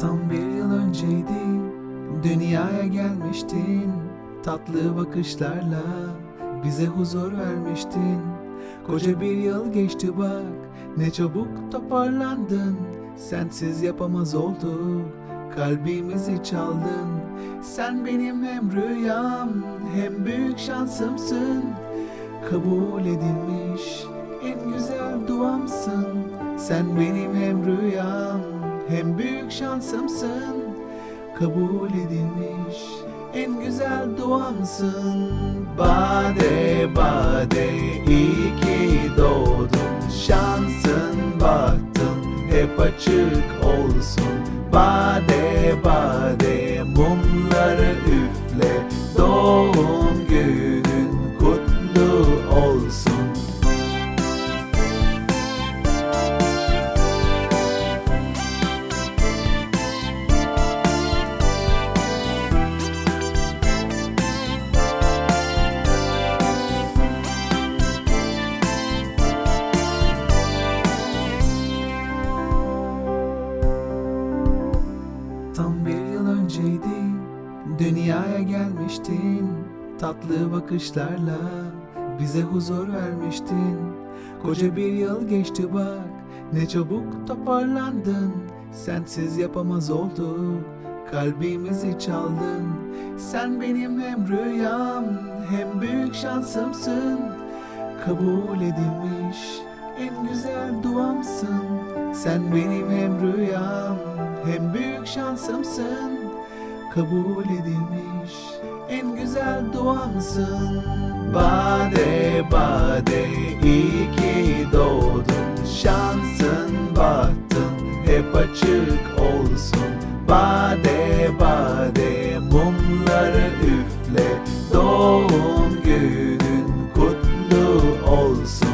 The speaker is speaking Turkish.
Tam bir yıl önceydi. Dünyaya gelmiştin. Tatlı bakışlarla Bize huzur vermiştin. Koca bir yıl geçti bak Ne çabuk toparlandın. Sensiz yapamaz olduk Kalbimizi çaldın. Sen benim hem rüyam Hem büyük şansımsın. Kabul edilmiş En güzel duamsın. Sen benim hem rüyam Hem büyük şansımsın Kabul edilmiş En güzel duamsın Bade bade iyi ki doğdun. Şansın bahtın hep açık olsun. Bade bade mumları üfle Doğum Dünyaya gelmiştin Tatlı bakışlarla Bize huzur vermiştin. Koca bir yıl geçti bak Ne çabuk toparlandın. Sensiz yapamaz olduk Kalbimizi çaldın. Sen benim hem rüyam Hem büyük şansımsın. Kabul edilmiş En güzel duamsın. Sen benim hem rüyam Hem büyük şansımsın kabul edilmiş En güzel doğamsın Bade bade iyi ki doğdun Şansın battın hep açık olsun. Bade bade mumları üfle Doğum günün kutlu olsun.